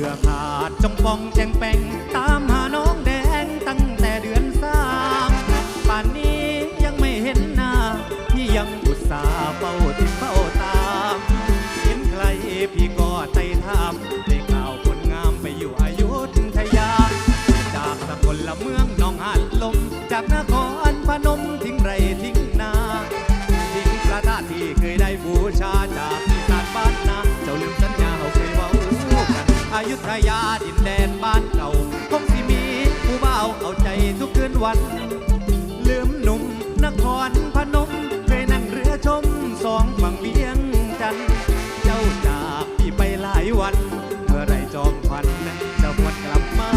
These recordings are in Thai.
สื้อขาดจงปองแจงแปงตามหา ยุธยาดินแดนบ้านเก่าคงสิมีผู้บ่าวเอาใจทุกคืนวัน ลืมหนุ่มนครพนมเคยนั่งเรือชมสองฝั่งเวียงจันเจ้าจากพี่ไปหลายวัน เมื่อไรจอมพันจะวนกลับมา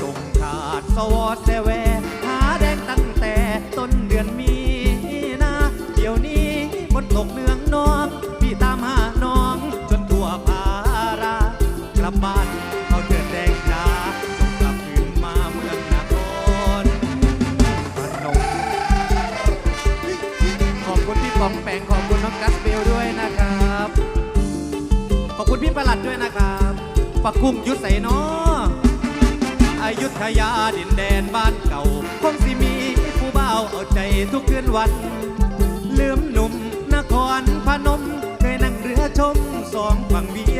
ส่งขาดสวอดแสวานเอาเถิดแดงจ้าจงกลับคืนมาเมืองนครพนมขอบคุณพี่ปอมแปงขอบคุณน้องกัสเบลด้วยนะครับ ขอบคุณพี่ประหลัดด้วยนะครับปักกุ้งยุดใส่นออายุทยาดินแดนบ้านเก่าคงสิมีผู้บ่าวเอาใจทุกคืนวัน ลืมหนุ่มนครพนมเคยนั่งเรือชมสองฝั่งเวีย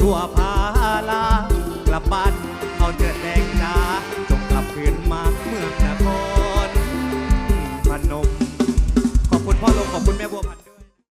ทั่วพาลากลับบ้าน